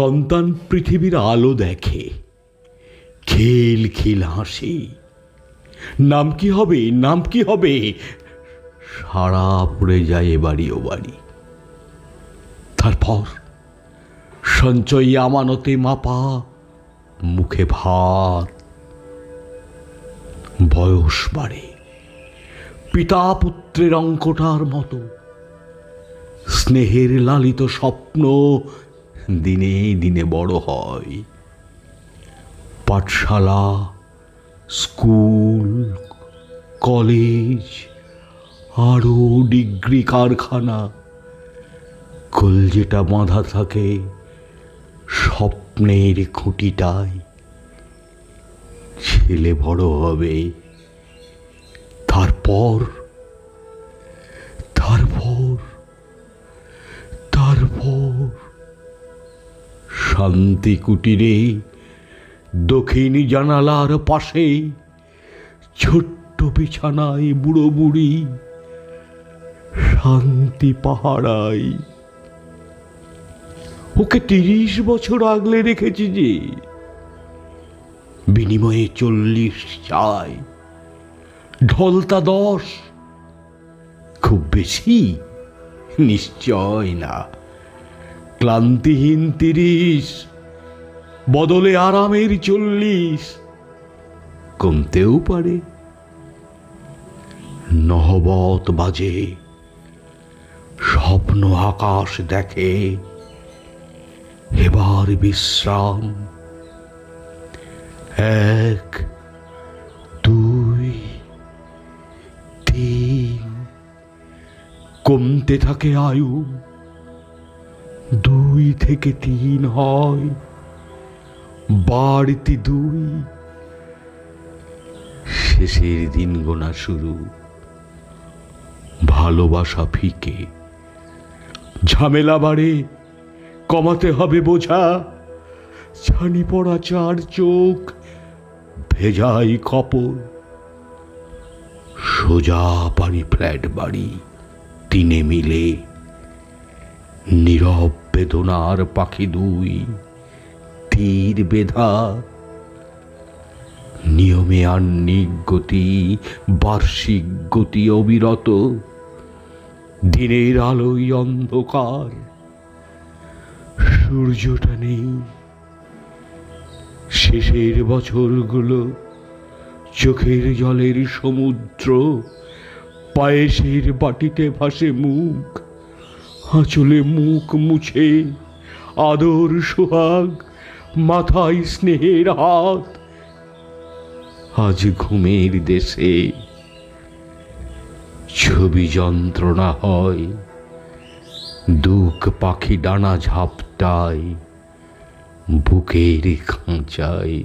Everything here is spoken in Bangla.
সন্তান পৃথিবীর আলো দেখে। খিল খিল হাসি। নাম কি হবে? নাম কি হবে? সারা পড়ে যায় এ বাড়ি, ও বাড়ি। তারপর সঞ্চয়ী আমানতে মাপা, মুখে ভাত। বয়স বাড়ে। পিতা পুত্রের অঙ্কটার মতো। স্নেহের লালিত স্বপ্ন দিনে দিনে বড় হয়। পাঠশালা, স্কুল, কলেজ আরও ডিগ্রি কারখানা। কলজেটা বাঁধা থাকে স্বপ্নের খুঁটিটায়। ছেলে বড় হবে, তারপর তারপর শান্তি কুটিরে, দক্ষিণ জানালার পাশে ছোট্ট বিছানায় বুড়ো বুড়ি শান্তি পাহারায়। ওকে তিরিশ বছর আগলে রেখেছি যে, বিনিময়ে চল্লিশ চাই। ঢলতা দশ, খুব বেশি নিশ্চয় না। ক্লান্তিহীন তিরিশ, বদলে আরামের চল্লিশ, কমতেও পারে। নহবত বাজে, স্বপ্ন আকাশ দেখে, এবার বিশ্রাম। এক, দুই, তিন, কমতে থাকে আয়ু। দুই থেকে তিন হয়। বাড়তি দুই। শেষের দিন গোনা শুরু। ভালোবাসা ফিকে। ঝামেলা বাড়ে। কমাতে হবে বোঝা। ছানি পড়া চার চোখ। ভেজাই কপল। সোজা পানি ফ্ল্যাট বাড়ি। তিনে মিলে। নীরব বেদনার পাখি দুই, তীর বেধা। নিয়মে আন্নিক গতি, বার্ষিক গতি অবিরত। দিনের আলোয় অন্ধকার। সূর্যটা নেই। শেষের বছরগুলো চোখের জলের সমুদ্র, পায়েসের বাটিতে ভাসে মুখ। আঁচলে মুখ মুছে, আদর, সোহাগ, মাথায় স্নেহের হাত। আজ ঘুমের দেশে ছবি যন্ত্রণা হয় দুঃখ পাখি ডানা ঝাপটায়, বুকের খাঁচায়।